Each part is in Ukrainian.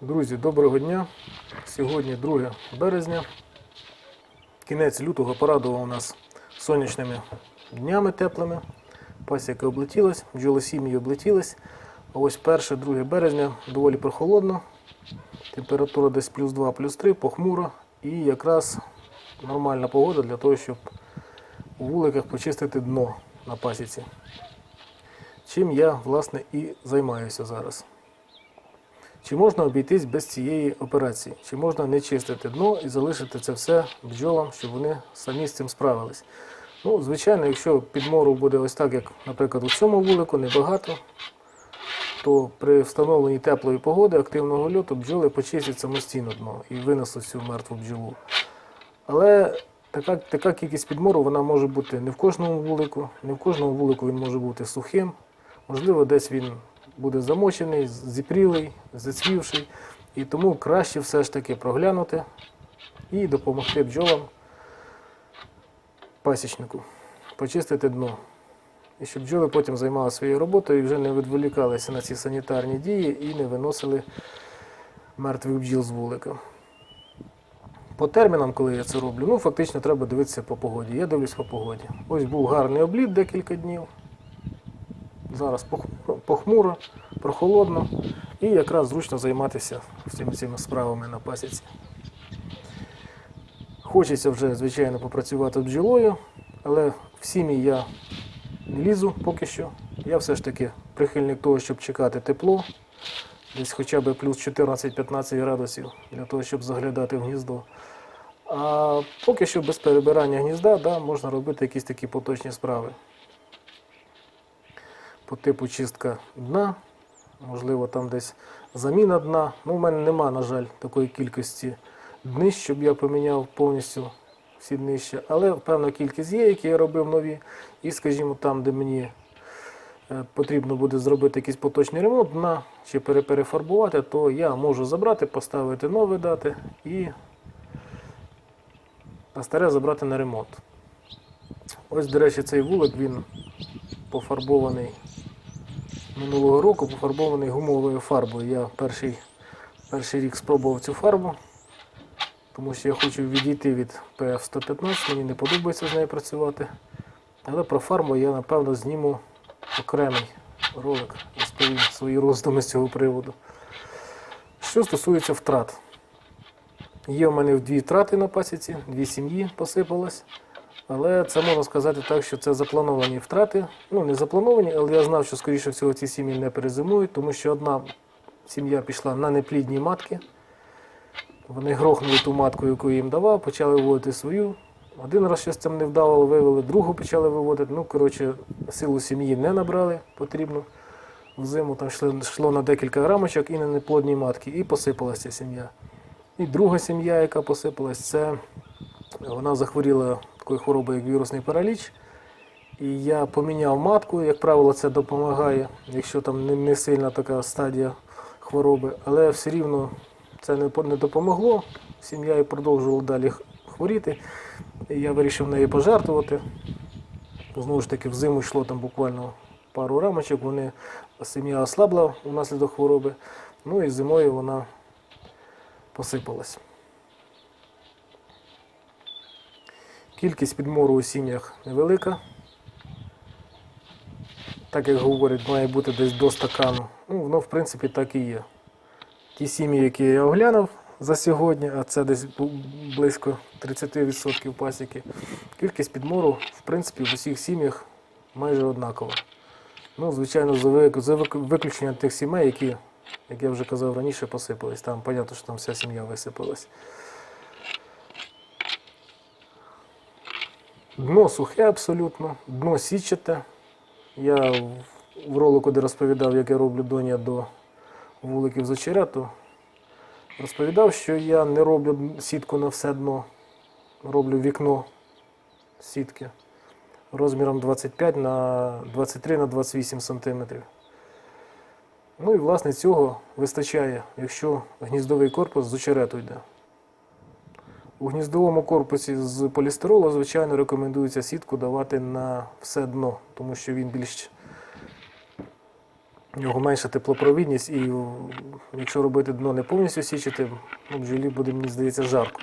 Друзі, доброго дня. Сьогодні 2 березня. Кінець лютого порадував нас сонячними днями теплими. Пасіка облетілась, бджолосім'ї облетілись. А ось 1-2 березня доволі прохолодно. Температура десь плюс 2, плюс 3, похмуро. І якраз нормальна погода для того, щоб у вуликах почистити дно на пасіці. Чим я, власне, і займаюся зараз. Чи можна обійтись без цієї операції? Чи можна не чистити дно і залишити це все бджолам, щоб вони самі з цим справились? Ну, звичайно, якщо підмору буде ось так, як, наприклад, у цьому вулику, небагато, то при встановленні теплої погоди, активного льоту, бджоли почистять самостійно дно і винесуть цю мертву бджолу. Але така, така кількість підмору вона може бути не в кожному вулику, не в кожному вулику він може бути сухим. Можливо, десь він буде замочений, зіпрілий, зацвівший. І тому краще все ж таки проглянути і допомогти бджолам пасічнику почистити дно. І щоб бджоли потім займалися своєю роботою і вже не відволікалися на ці санітарні дії і не виносили мертвих бджіл з вулика. По термінам, коли я це роблю, ну фактично треба дивитися по погоді. Я дивлюсь по погоді. Ось був гарний обліт декілька днів. Зараз пох- похмуро, прохолодно і якраз зручно займатися всіми цими справами на пасіці. Хочеться вже, звичайно, попрацювати бджолою, але в сім'ї я не лізу поки що. Я все ж таки прихильник того, щоб чекати тепло, десь хоча б плюс 14-15 градусів для того, щоб заглядати в гніздо. А поки що без перебирання гнізда да, можна робити якісь такі поточні справи по типу чистка дна, можливо, там десь заміна дна. Ну, у мене нема, на жаль, такої кількості днищ, щоб я поміняв повністю всі днища. Але певна кількість є, які я робив нові. І, скажімо, там, де мені е, потрібно буде зробити якийсь поточний ремонт дна чи пере- перефарбувати, то я можу забрати, поставити нове дати і а старе забрати на ремонт. Ось, до речі, цей вулик він пофарбований минулого року, пофарбований гумовою фарбою. Я перший, перший рік спробував цю фарбу, тому що я хочу відійти від PF115, мені не подобається з нею працювати. Але про фарбу я, напевно, зніму окремий ролик, розповім свої роздуми з цього приводу. Що стосується втрат. Є в мене дві втрати на пасіці, дві сім'ї посипалось. Але це можна сказати так, що це заплановані втрати. Ну, не заплановані, але я знав, що, скоріше всього, ці сім'ї не перезимують, тому що одна сім'я пішла на неплідні матки. Вони грохнули ту матку, яку їм давав, почали виводити свою. Один раз щось там не вдавало, вивели, другу почали виводити. Ну, коротше, силу сім'ї не набрали потрібно. Взиму там йшло, йшло на декілька рамочок і на неплодні матки, і посипалася сім'я. І друга сім'я, яка посипалась, це вона захворіла такою хворобою, як вірусний параліч. І я поміняв матку, як правило, це допомагає, якщо там не, сильна така стадія хвороби, але все рівно це не допомогло. Сім'я і продовжувала далі хворіти. І я вирішив неї пожертвувати. Знову ж таки, взиму йшло там буквально пару рамочок, вони, сім'я ослабла внаслідок хвороби. Ну і зимою вона посипалась. Кількість підмору у сім'ях невелика. Так як говорять, має бути десь до стакану. Ну, воно, в принципі, так і є. Ті сім'ї, які я оглянув за сьогодні, а це десь близько 30% пасіки, кількість підмору, в принципі, в усіх сім'ях майже однакова. Ну, звичайно, за вик- виключенням тих сімей, які, як я вже казав раніше, посипались. Там, понятно, що там вся сім'я висипалась. Дно сухе абсолютно, дно січате. Я в- в ролику, де розповідав, як я роблю доня до вуликів з очерету, розповідав, що я не роблю сітку на все дно, роблю вікно сітки розміром 25 на 23 на 28 см. Ну і власне цього вистачає, якщо гніздовий корпус з очерету йде. У гніздовому корпусі з полістиролу, звичайно, рекомендується сітку давати на все дно, тому що він більш в нього менша теплопровідність, і якщо робити дно не повністю січити, ну, бджолі буде, мені здається, жарко.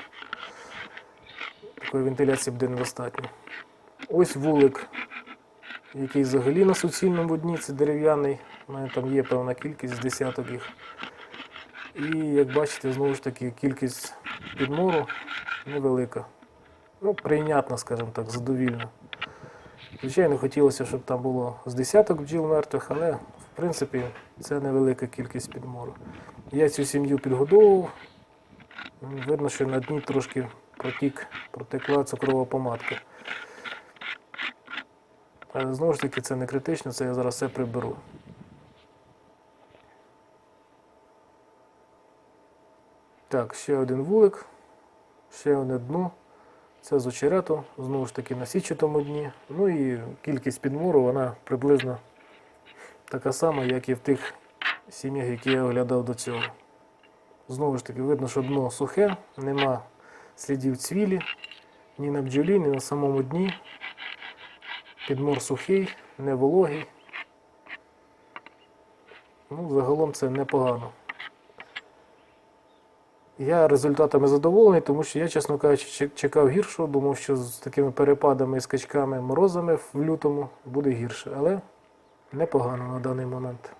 Такої вентиляції буде недостатньо. Ось вулик, який взагалі на суцільному дні, це дерев'яний. У мене там є певна кількість з десяток їх. І як бачите, знову ж таки, кількість підмору невелика. Ну, прийнятна, скажімо так, задовільна. Звичайно, хотілося, щоб там було з десяток бджіл мертвих, але в принципі це невелика кількість підмору. Я цю сім'ю підгодовував. Видно, що на дні трошки протік, протекла цукрова помадка. Але знову ж таки це не критично, це я зараз все приберу. Так, ще один вулик, ще одне дно. Це з очерету, знову ж таки на січатому дні. Ну і кількість підмору вона приблизно така сама, як і в тих сім'ях, які я оглядав до цього. Знову ж таки, видно, що дно сухе, нема слідів цвілі ні на бджолі, ні на самому дні. Підмор сухий, не вологий. Ну, загалом це непогано. Я результатами задоволений, тому що я, чесно кажучи, чек- чекав гіршого, думав, що з такими перепадами скачками морозами в лютому буде гірше, але непогано на даний момент.